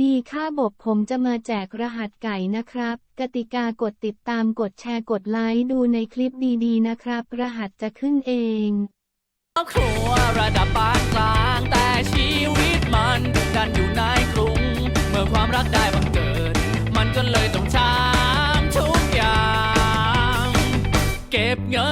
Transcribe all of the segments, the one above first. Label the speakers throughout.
Speaker 1: ดีค่าบบผมจะมาแจกรหัสไก่นะครับ กติกากดติดตามกดแชร์กดไลค์ดูในคลิปดีๆนะครับ รหัสจะขึ้นเอง
Speaker 2: ครอบครัวระดับปานกลางแต่ชีวิตมันดันอยู่ในกรุง เมื่อความรักได้บังเกิด มันก็เลยต้องช้ำทุกอย่าง เก็บเงิน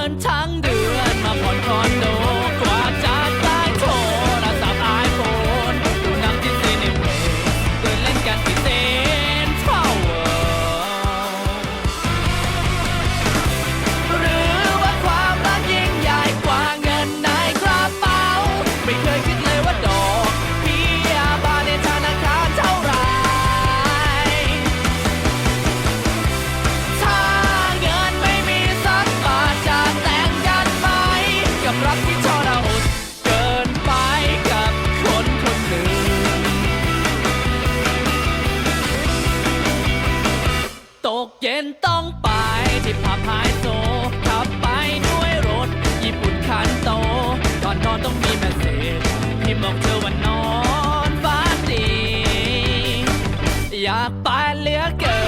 Speaker 2: ตกเย็นต้องไปที่ผับไฮโซขับไปด้วยรถ ญี่ปุ่นคันโตก่อนนอนต้องมีแมสเซจที่บอกเธอว่านอนฝันดี อยากไปเหลือเกิน